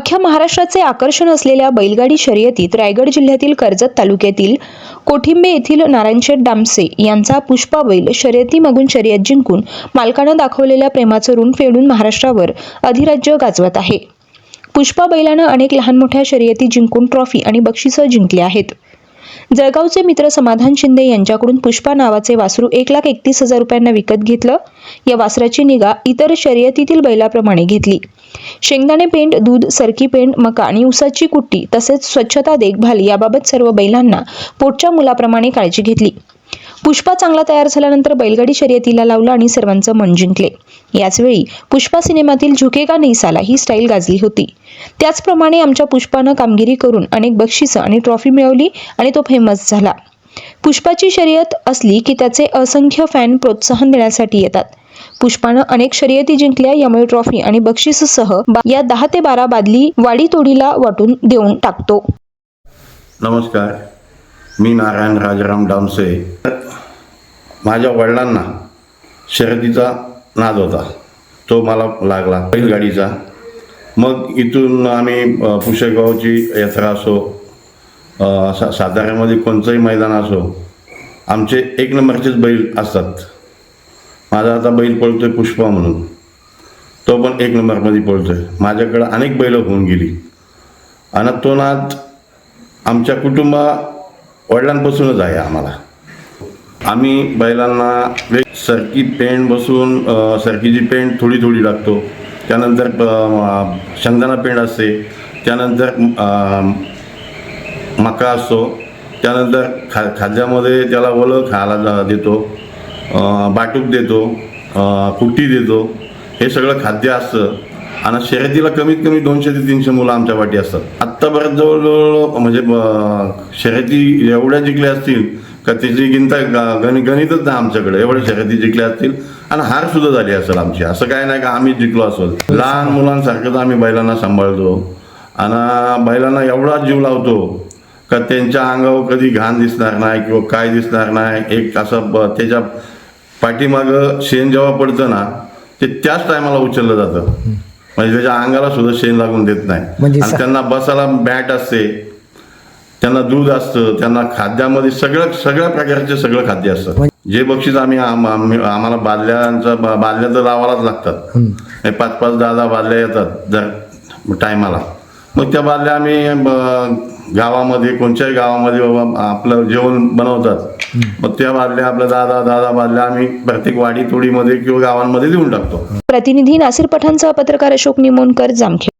अख्ख्या महाराष्ट्राचे आकर्षण असलेल्या बैलगाडी शर्यतीत रायगड जिल्ह्यातील कर्जत तालुक्यातील कोठिंबे येथील नारायणशेठ डामसे यांचा पुष्पा बैल शर्यत जिंकून मालकानं दाखवलेल्या प्रेमाचं ऋण फेडून महाराष्ट्रावर अधिराज्य गाजवत आहे. पुष्पा बैलानं अनेक लहान मोठ्या शर्यती जिंकून ट्रॉफी आणि बक्षिसं जिंकली आहेत. जळगावचे मित्र समाधान शिंदे यांच्याकडून पुष्पा नावाचे वासरू एक लाख एकतीस हजार रुपयांना विकत घेतलं. या वासराची निगा इतर शर्यतीतील बैलाप्रमाणे घेतली. शेंगदाणे पेंड दूध सरकी पेंड मका आणि उसाची कुट्टी तसेच स्वच्छता देखभाल याबाबत सर्व बैलांना पोटच्या मुलाप्रमाणे काळजी घेतली. पुष्पा चांगला तयार झाल्यानंतर बैलगाडी शर्यतीला लावलं आणि सर्वांचं मन जिंकले. याचवेळी पुष्पा सिनेमातील झुकेगा का साला ही स्टाईल गाजली होती. त्याचप्रमाणे आमच्या पुष्पानं कामगिरी करून अनेक बक्षिसं आणि ट्रॉफी मिळवली आणि तो फेमस झाला. पुष्पाची शर्यत असली की त्याचे असंख्य फॅन प्रोत्साहन देण्यासाठी येतात. पुष्पानं अनेक शर्यती जिंकल्या यामुळे ट्रॉफी आणि बक्षिससह या दहा ते बारा बादली वाडी तोडीला वाटून देऊन टाकतो. नमस्कार. मी नारायण राजाराम डामसे. माझ्या वडिलांना शर्यतीचा नाद होता. तो मला लागला बैलगाडीचा. मग इथून आम्ही पुष्यगावची यात्रा असो सा साताऱ्यामध्ये कोणतंही मैदान असो आमचे एक नंबरचेच बैल असतात. माझा आता बैल पळतो आहे पुष्पा म्हणून. तो पण एक नंबरमध्ये पळतो आहे माझ्याकडं अनेक बैलं होऊन गेली. आणि तो नाद आमच्या कुटुंबा वडिलांपासूनच आहे आम्हाला. आम्ही बैलांना वेग सरकी पेंट बसून सरकीची पेंट थोडी थोडी टाकतो त्यानंतर शेंगदाणा पेंट असते. त्यानंतर मका असतो. त्यानंतर खा खाद्यामध्ये त्याला ओलं खायला देतो. बाटूक देतो. कुट्टी देतो. हे सगळं खाद्य असतं. आणि शर्यतीला कमीत कमी दोनशे ते तीनशे मुलं आमच्या वाटी असतात. आत्तापर्यंत जवळजवळ म्हणजे शर्यती एवढ्या जिंकल्या असतील का त्याची गिनता ग- गणि गणितच नाही आमच्याकडे. एवढ्या शर्यती जिंकल्या असतील. आणि हार सुद्धा झाली असेल आमची. असं काय नाही का आम्ही जिंकलो असेल. लहान मुलांसारखंच आम्ही बैलांना सांभाळतो. आणि बैलांना एवढा जीव लावतो का त्यांच्या अंगावर कधी घाण दिसणार नाही किंवा काय दिसणार नाही. एक असं त्याच्या पाठीमागं शेण जेव्हा पडतं ना ते त्याच टायमाला उचललं जातं. म्हणजे त्याच्या अंगाला सुद्धा शेण लागून देत नाही. म्हणजे आणि त्यांना बसायला बॅट असते. त्यांना दूध असतं त्यांना खाद्यामध्ये सगळं सगळ्या प्रकारचे सगळं खाद्य असतं. जे बक्षीस आम्ही आम- आम्ही- आम्हाला बादल्यांचा बा- बादल्या तर लावायलाच लागतात. हे पाच पाच दहा दहा बादल्या येतात जर टायमाला. मग त्या बादल्या आम्ही गावामध्ये कोणत्याही गावामध्ये बाबा आपलं जेवण बनवतात. मग त्या बादल्या आपल्या दहा दहा बादल्या आम्ही प्रत्येक वाडी तोडीमध्ये किंवा गावांमध्ये देऊन टाकतो. प्रतिनिधी नासिर पठाणसह पत्रकार अशोक निमोणकर जामखेड.